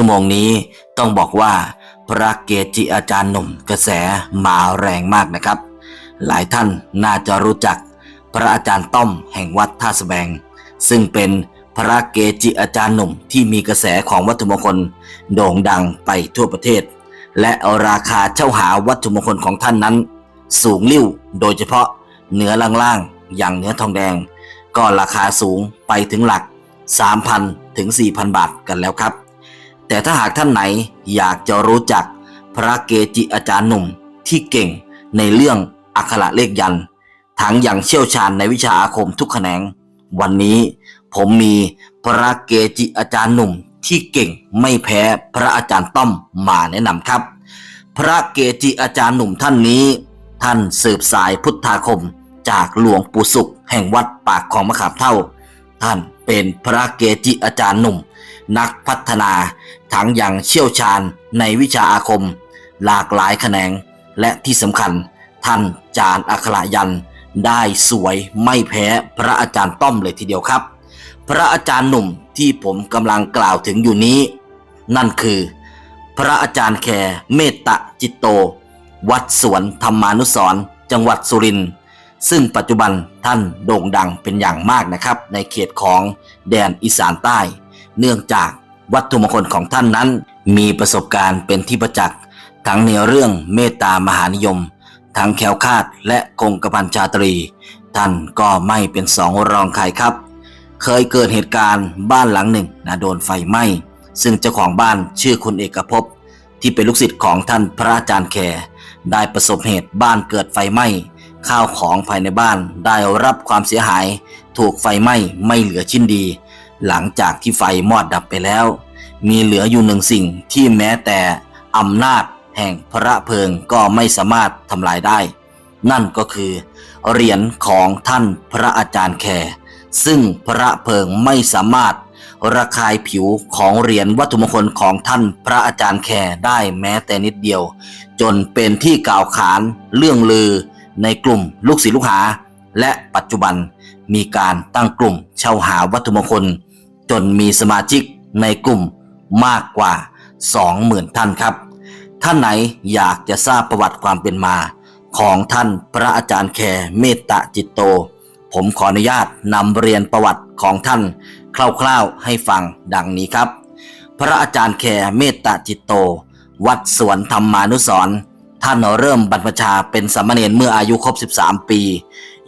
ชั่วโมงนี้ต้องบอกว่าพระเกจิอาจารย์หนุ่มกระแสมาแรงมากนะครับ หลายท่านน่าจะรู้จัก พระอาจารย์ต้อมแห่งวัดท่าสแบง ซึ่งเป็นพระเกจิอาจารย์หนุ่มที่มีกระแสของวัตถุมงคลโด่งดังไปทั่วประเทศ และราคาเช่าหาวัตถุมงคลของท่านนั้น สูงลิ่วโดยเฉพาะเนื้อล่างๆอย่างเนื้อทองแดง ก็ราคาสูงไปถึงหลัก 3,000 ถึง 4,000 บาทกันแล้วครับ แต่ถ้าหากท่านไหนอยากจะรู้จักพระเกจิอาจารย์หนุ่มที่เก่งในเรื่องอักขระเลขยันทั้งอย่างเชี่ยวชาญในวิชาอาคมทุกแขนง วันนี้ผมมีพระเกจิอาจารย์หนุ่มที่เก่งไม่แพ้พระอาจารย์ต้อมมาแนะนำครับ พระเกจิอาจารย์หนุ่มท่านนี้ ท่านสืบสายพุทธาคมจากหลวงปู่สุข แห่งวัดปากของมะขามเท่า ท่านเป็นพระเกจิอาจารย์หนุ่ม นักพัฒนาทั้งอย่างเชี่ยวชาญในวิชาอาคม หลากหลายแขนง และที่สำคัญ ท่านจารย์อัคระยัน ได้สวยไม่แพ้พระอาจารย์ต้อมเลยทีเดียวครับ พระอาจารย์หนุ่มที่ผมกำลังกล่าวถึงอยู่นี้ นั่นคือ พระอาจารย์แคร์เมตตาจิตโต วัดสวนธรรมานุสรจังหวัดสุรินทร์ซึ่งปัจจุบันท่านโด่งดังเป็นอย่างมากนะครับ ในเขตของแดนอีสานใต้ เนื่องจากวัตถุมงคลของท่านนั้น มีประสบการณ์เป็นที่ประจักษ์ทั้งในเรื่องเมตตามหานิยม ทั้งแคล้วคาดและคงกระพันชาตรี ท่านก็ไม่เป็นสองรองใครครับ เคยเกิดเหตุการณ์บ้านหลังหนึ่งนะโดนไฟไหม้ ซึ่งเจ้าของบ้านชื่อคุณเอกภพที่เป็นลูกศิษย์ของท่านพระอาจารย์แคร์ได้ประสบเหตุบ้านเกิดไฟไหม้ ข้าวของภายในบ้านได้รับความเสียหาย ถูกไฟไหม้ไม่เหลือชิ้นดี หลังจากที่ไฟมอดดับไปแล้ว มีเหลืออยู่หนึ่งสิ่งที่แม้แต่อำนาจแห่งพระเพลิงก็ไม่สามารถทำลายได้ นั่นก็คือเหรียญของท่านพระอาจารย์แคร์ซึ่งพระเพลิงไม่สามารถระคายผิวของเหรียญวัตถุมงคลของท่านพระอาจารย์แคร์ได้แม้แต่นิดเดียว จนเป็นที่กล่าวขานเรื่องลือในกลุ่มลูกศิษย์ลูกหา และปัจจุบันมีการตั้งกลุ่มเช่าหาวัตถุมงคล จนมีสมาชิกในกลุ่มมากกว่า 20,000 ท่านครับ ท่านไหนอยากจะทราบประวัติความเป็นมา ของท่านพระอาจารย์แคร์เมตตาจิตโต ผมขออนุญาตนำเรียนประวัติของท่านคร่าวๆให้ฟังดังนี้ครับ พระอาจารย์แคร์เมตตาจิตโต วัดสวนธรรมานุสรณ์ท่านเริ่มบรรพชาเป็นสามเณรเมื่ออายุครบ 13 ปี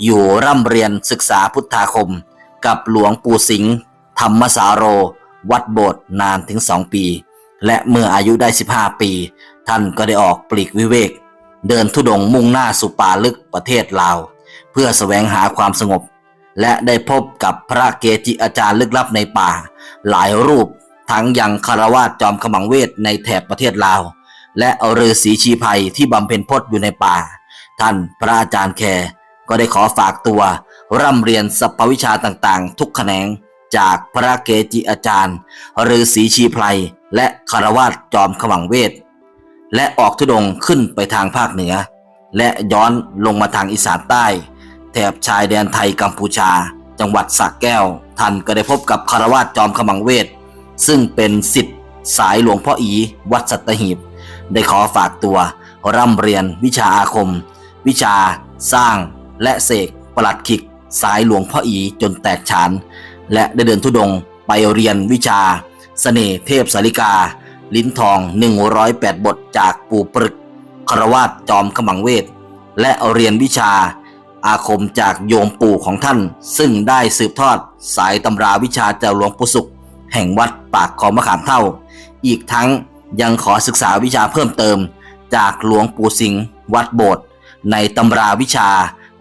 อยู่ร่ำเรียนศึกษาพุทธาคม กับหลวงปู่สิงห์ ธรรมสาโร วัดโบสถ์นานถึง2ปี และเมื่ออายุได้ 15 ปี ท่านก็ได้ออกปลีกวิเวก เดินทุดงมุ่งหน้าสู่ป่าลึกประเทศลาว เพื่อแสวงหาความสงบ และได้พบกับพระเกจิอาจารย์ลึกลับในป่า หลายรูปทั้งยังคารวาสจอมขมังเวทในแถบประเทศลาว และฤาษีชีภัยที่บำเพ็ญพจน์อยู่ในป่า ท่านพระอาจารย์แคร์ก็ได้ขอฝากตัว ร่ำเรียนสรรพวิชาต่างๆ ทุกแขนง จากพระเกจิอาจารย์ฤาษีชีไพรและคารวาสจอมขมังเวท และออกทุดงค์ขึ้นไปทางภาคเหนือ และย้อนลงมาทางอีสานใต้ แถบชายแดนไทยกัมพูชา จังหวัดสระแก้ว ท่านก็ได้พบกับคารวาสจอมขมังเวท ซึ่งเป็นสิทธิ์สายหลวงพ่ออีวัดสัตหีบ ได้ขอฝากตัวร่ำเรียนวิชาอาคม วิชา สร้าง และเสกประหลัดขิกสายหลวงพ่ออีจนแตกฉาน และได้เดินทุดงไปเรียนวิชาเสน่ห์เทพสาริกา ลิ้นทอง 108 บทจากปู่ปรึกคารวาสจอมขมังเวท และเรียนวิชาอาคมจากโยมปู่ของท่าน ซึ่งได้สืบทอดสายตำราวิชาจากหลวงปู่สุข แห่งวัดปากขอมะขามเท่า อีกทั้งยังขอศึกษาวิชาเพิ่มเติม จากหลวงปู่สิงห์วัดโบสถ์ในตำราวิชา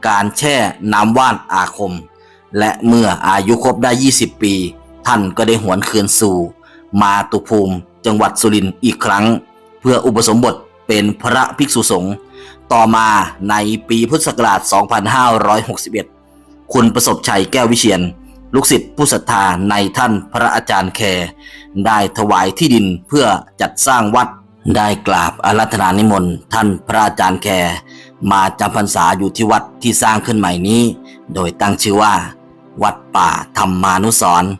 การแช่น้ำว่านอาคม และเมื่ออายุครบได้ 20 ปี ท่านก็ได้หวนคืนสู่ มาตุภูมิ จังหวัดสุรินทร์อีกครั้ง เพื่ออุปสมบทเป็นพระภิกษุสงฆ์ต่อมาในปีพุทธศักราช 2561 คุณประสบชัยแก้ววิเชียน ลูกศิษย์ผู้ศรัทธาในท่านพระอาจารย์แคร์ได้ถวายที่ดินเพื่อจัดสร้างวัดได้กราบอารัธนานิมนต์ท่านพระอาจารย์แคร์มาจำพรรษาอยู่ที่วัดที่สร้างขึ้นใหม่นี้ โดยตั้งชื่อว่า วัดป่าธรรมานุสรณ์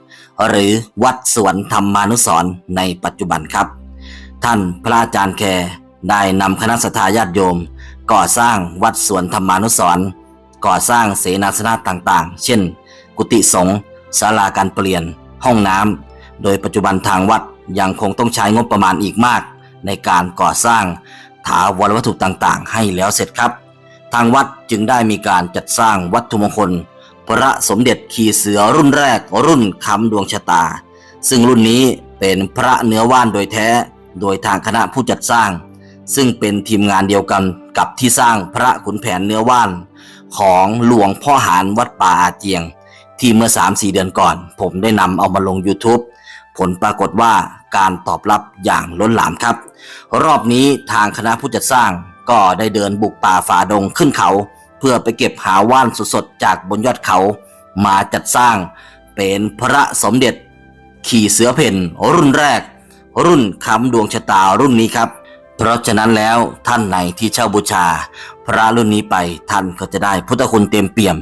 หรือวัดสวนธรรมานุสรณ์ในปัจจุบันครับ ท่านพระอาจารย์แคได้นำคณะสัตยาติโยม ก่อสร้างวัดสวนธรรมานุสรณ์ก่อสร้างเสนาสนะต่างๆ เช่น กุฏิสงฆ์ศาลาการเปลี่ยน ห้องน้ำโดยปัจจุบันทางวัดยังคงต้องใช้งบประมาณอีกมาก ในการก่อสร้างถาวรวัตถุต่างๆ ให้แล้วเสร็จครับ ทางวัดจึงได้มีการจัดสร้างวัตถุมงคล พระสมเด็จขี่เสือรุ่นแรกรุ่นคำดวงชะตา ซึ่งรุ่นนี้เป็นพระเนื้อว่านโดยแท้โดยทางคณะผู้จัดสร้าง ซึ่งเป็นทีมงานเดียวกันกับที่สร้างพระขุนแผนเนื้อว่าน ของหลวงพ่อหารวัดป่าอาเจียง ที่เมื่อ 3-4 เดือนก่อน ผมได้นำเอามาลง YouTube ผลปรากฏว่าการตอบรับอย่างล้นหลามครับ รอบนี้ทางคณะผู้จัดสร้างก็ได้เดินบุกป่าฝ่าดงขึ้นเขา เพื่อไปเก็บหาว่านสดๆจากบนยอดเขามาจัดสร้างเป็นพระสมเด็จ ขี่เสือเพ่นรุ่นแรก รุ่นคำดวงชะตารุ่นนี้ครับ เพราะฉะนั้นแล้วท่านไหนที่เช่าบูชา พระรุ่นนี้ไปท่านก็จะได้พุทธคุณเต็มเปี่ยม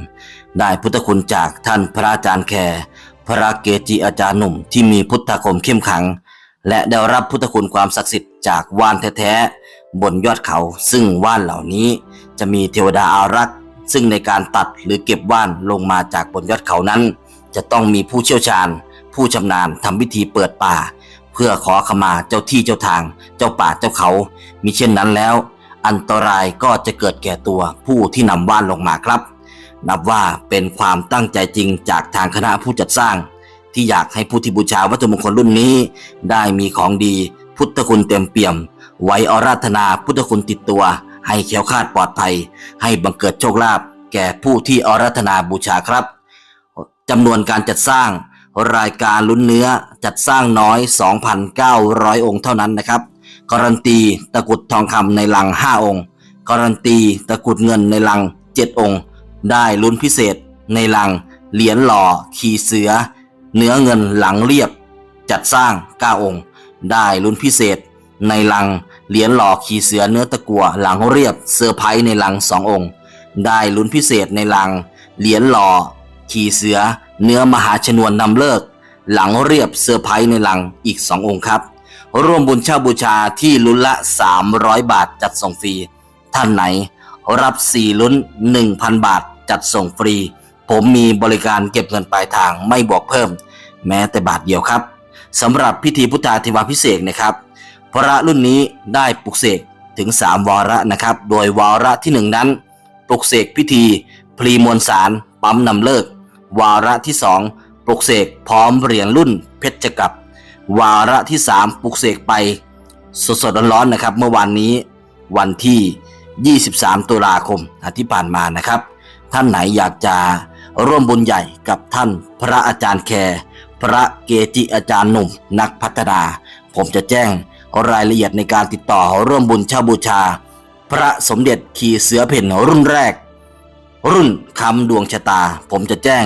ได้พุทธคุณจากท่านพระอาจารย์แคร์พระเกจิอาจารย์หนุ่มที่มีพุทธคมเข้มขัง และได้รับพุทธคุณความศักดิ์สิทธิ์จากว่านแท้ๆบนยอดเขาซึ่งว่านเหล่านี้ จะมีเทวดาอารักษ์ ซึ่งในการตัดหรือเก็บว่านลงมาจากบนยอดเขานั้น จะต้องมีผู้เชี่ยวชาญ ผู้ชำนาญทำพิธีเปิดป่า เพื่อขอขมาเจ้าที่เจ้าทาง เจ้าป่าเจ้าเขา มิเช่นนั้นแล้ว อันตรายก็จะเกิดแก่ตัวผู้ที่นำว่านลงมาครับ นับว่าเป็นความตั้งใจจริงจากทางคณะผู้จัดสร้าง ที่อยากให้ผู้ที่บูชาวัตถุมงคลรุ่นนี้ ได้มีของดีพุทธคุณเต็มเปี่ยม ไว้อาราธนาพุทธคุณติดตัว ให้แคล้วคาดปลอดภัย ให้บังเกิดโชคลาภแก่ผู้ที่อาราธนาบูชาครับจำนวนการจัดสร้างรายการลุ้นเนื้อจัดสร้างน้อย 2,900 องค์เท่านั้นนะครับ การันตีตะกุดทองคำในลัง 5 องค์ การันตีตะกุดเงินในลัง 7 องค์ ได้ลุ้นพิเศษในลัง เหรียญหล่อ ขี่เสือ เนื้อเงินหลังเรียบ จัดสร้าง 9 องค์ ได้ลุ้นพิเศษในลัง เหรียญหล่อขี่เสือเนื้อตะกัวหลังเรียบเซอร์ไพรส์ในลัง2องค์ ได้ลุ้นพิเศษในลัง เหรียญหล่อขี่เสือ เนื้อมหาชนวนนำเลิก หลังเรียบเซอร์ไพรส์ในลังอีก2องค์ครับ ร่วมบุญเช่าบูชาที่ลุ้นละ 300 บาทจัดส่งฟรี ท่านไหน รับ 4 ลุ้น 1,000 บาทจัดส่งฟรี ผมมีบริการเก็บเงินปลายทางไม่บอกเพิ่ม แม้แต่บาทเดียวครับสำหรับพิธีพุทธาธิวาพิเศษนะครับ พระรุ่นนี้ได้ปลุกเสกถึง 3 วาระนะครับ โดยวาระที่ 1 นั้นปลุกเสกพิธี พลีมวลสารปั๊มนำเลิก วาระที่ 2 ปลุกเสกพร้อมเหรียญรุ่นเพชรกับวาระที่ 3 ปลุกเสกไปสดๆร้อนๆนะครับ เมื่อวานนี้วันที่ 23 ตุลาคมที่ผ่านมานะครับ ท่านไหนอยากจะร่วมบุญใหญ่กับท่านพระอาจารย์แคร์พระเกจิอาจารย์หนุ่มนักพัฒนา ผมจะแจ้ง รายละเอียดในการติดต่อร่วมบุญเช่าบูชา พระสมเด็จขี่เสือเพ่นรุ่นแรก รุ่นคำดวงชะตา ผมจะแจ้ง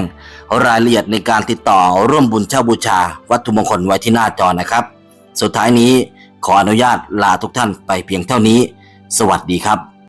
รายละเอียดในการติดต่อร่วมบุญเช่าบูชา วัตถุมงคลไว้ที่หน้าจอนะครับ สุดท้ายนี้ขออนุญาตลาทุกท่านไปเพียงเท่านี้ สวัสดีครับ